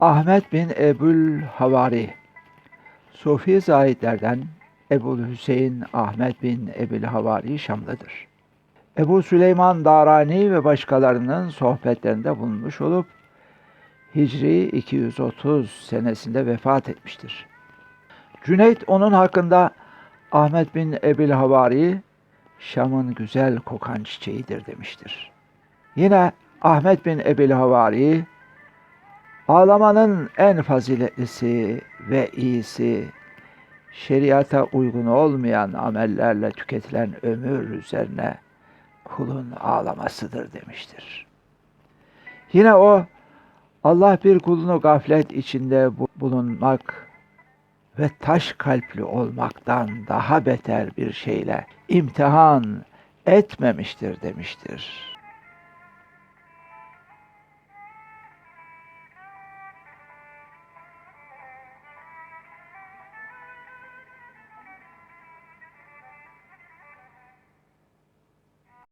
Ahmet bin Ebul Havari Sufi zahitlerden Ebu Hüseyin Ahmet bin Ebil Havari Şamlıdır. Ebu Süleyman Darani ve başkalarının sohbetlerinde bulunmuş olup Hicri 230 senesinde vefat etmiştir. Cüneyt onun hakkında Ahmet bin Ebil Havari Şam'ın güzel kokan çiçeğidir demiştir. Yine Ahmet bin Ebil Havari ağlamanın en faziletlisi ve iyisi şeriata uygun olmayan amellerle tüketilen ömür üzerine kulun ağlamasıdır demiştir. Yine o Allah bir kulunu gaflet içinde bu- bulunmak ve taş kalpli olmaktan daha beter bir şeyle imtihan etmemiştir demiştir.